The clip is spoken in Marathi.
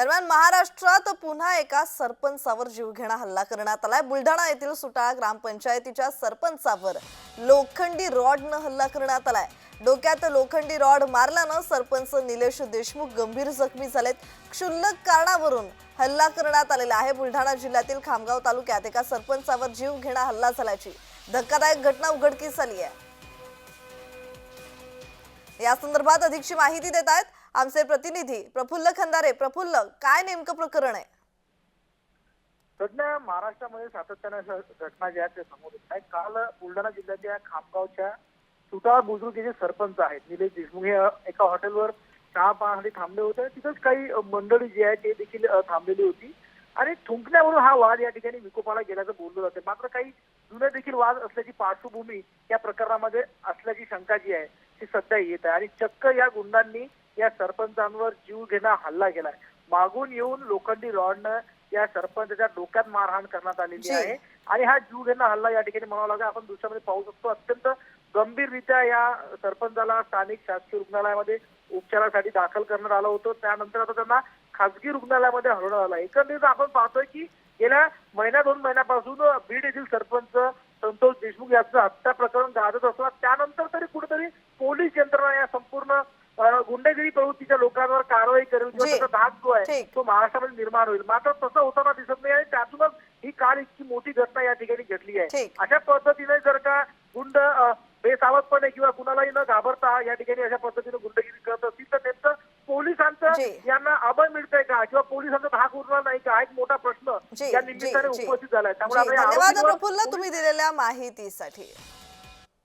दरम्यान महाराष्ट्रात पुन्हा एका सरपंचावर जीवघेणा हल्ला करण्यात आलाय. बुलढाणा येथील सुटाळा ग्रामपंचायतीच्या सरपंचावर लोखंडी रॉडनं हल्ला करण्यात आलाय. डोक्यात लोखंडी रॉड मारल्यानं सरपंच निलेश देशमुख गंभीर जखमी झालेत. क्षुल्लक कारणावरून हल्ला करण्यात आलेला आहे. बुलढाणा जिल्ह्यातील खामगाव तालुक्यात एका सरपंचावर जीवघेणा हल्ला झाल्याची धक्कादायक घटना उघडकीस आली आहे या संदर्भात अधिकची माहिती देत आहेत आमचे प्रतिनिधी प्रफुल्ल खंदारे. प्रफुल्ल काय नेमकं प्रकरण आहे? सध्या महाराष्ट्रामध्ये सातत्याने घटना ज्या आहेत त्या समोर येत आहेत. काल बुलढाणा जिल्ह्याच्या खामगावच्या सुटाळ बुजुर्ग जे सरपंच आहेत. निलेश देशमुख हे एका हॉटेलवर चहा पाहण्यासाठी थांबले होते. तिथंच काही मंडळी जी आहे ते देखील थांबलेली होती. आणि थुंकण्यावरून हा वाद या ठिकाणी विकोपाला गेल्याचं बोललं जाते. मात्र काही जुने देखील वाद असल्याची पार्श्वभूमी या प्रकरणामध्ये असल्याची शंका जी आहे ती सध्या येत आहे. आणि चक्क या गुंडांनी या सरपंचांवर जीव घेणा हल्ला केलाय मागून येऊन लोखंडी रॉडनं या सरपंचाच्या डोक्यात मारहाण करण्यात आलेली. आहे. आणि हा जीव घेणा हल्ला या ठिकाणी म्हणावा लागेल. आपण दृश्यामध्ये पाहू शकतो अत्यंत गंभीररित्या या सरपंचाला स्थानिक शासकीय रुग्णालयामध्ये उपचारासाठी दाखल करण्यात आलं होतं. त्यानंतर आता त्यांना खासगी रुग्णालयामध्ये हलवण्यात आलं. एकंदरीत आपण पाहतोय की गेल्या महिन्या दोन महिन्यापासून बीड येथील सरपंच संतोष देशमुख याचं हत्या प्रकरण गाजत असला त्यानंतर तरी कुठेतरी पोलीस यंत्रणा या संपूर्ण गुंडेगिरी प्रवृत्तीच्या लोकांवर कारवाई करेल किंवा जी. त्याचा धाक जो आहे. तो महाराष्ट्रामध्ये निर्माण होईल. मात्र तसं होताना दिसत नाही आणि त्यातूनच ही काल इतकी मोठी घटना या ठिकाणी घडली आहे. अशा पद्धतीने जर का गुंड बेसावधपणे किंवा कुणालाही न घाबरता या ठिकाणी अशा पद्धतीने गुंडगिरी करत असतील तर नेमकं पोलिसांचं. यांना अभय मिळतंय का? किंवा पोलिसांचा धाक उरला नाही का? हा एक मोठा प्रश्न या निमित्ताने उपस्थित झालाय. त्यामुळे धन्यवाद प्रफुल्ल तुम्ही दिलेल्या माहितीसाठी.